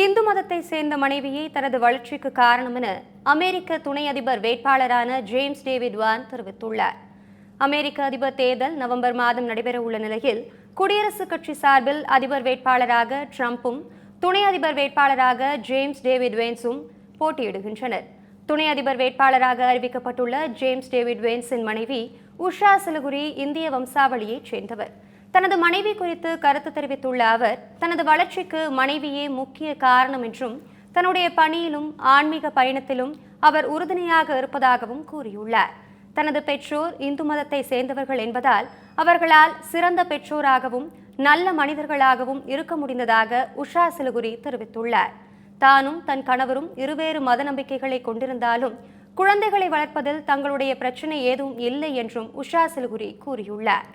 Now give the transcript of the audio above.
இந்து மதத்தை சேர்ந்த மனைவியே தனது வளர்ச்சிக்கு காரணம் என அமெரிக்க துணை அதிபர் வேட்பாளரான ஜேம்ஸ் டேவிட் வான் தெரிவித்துள்ளார். அமெரிக்க அதிபர் தேர்தல் நவம்பர் மாதம் நடைபெற உள்ள நிலையில் குடியரசுக் கட்சி சார்பில் அதிபர் வேட்பாளராக ட்ரம்ப்பும் துணை அதிபர் வேட்பாளராக ஜேம்ஸ் டேவிட் வேன்ஸும் போட்டியிடுகின்றனர். துணை அதிபர் வேட்பாளராக அறிவிக்கப்பட்டுள்ள ஜேம்ஸ் டேவிட் வேன்ஸின் மனைவி உஷா சிலுகுரி இந்திய வம்சாவளியைச் சேர்ந்தவர். தனது மனைவி குறித்து கருத்து தெரிவித்துள்ள அவர் தனது வளர்ச்சிக்கு மனைவியே முக்கிய காரணம் என்றும் தன்னுடைய பணியிலும் ஆன்மீக பயணத்திலும் அவர் உறுதுணையாக இருப்பதாகவும் கூறியுள்ளார். தனது பெற்றோர் இந்து மதத்தை சேர்ந்தவர்கள் என்பதால் அவர்களால் சிறந்த பெற்றோராகவும் நல்ல மனிதர்களாகவும் இருக்க முடிந்ததாக உஷா சிலுகுரி தெரிவித்துள்ளார். தானும் தன் கணவரும் இருவேறு மத நம்பிக்கைகளை கொண்டிருந்தாலும் குழந்தைகளை வளர்ப்பதில் தங்களுடைய பிரச்சனை ஏதும் இல்லை என்றும் உஷா சிலுகுரி கூறியுள்ளார்.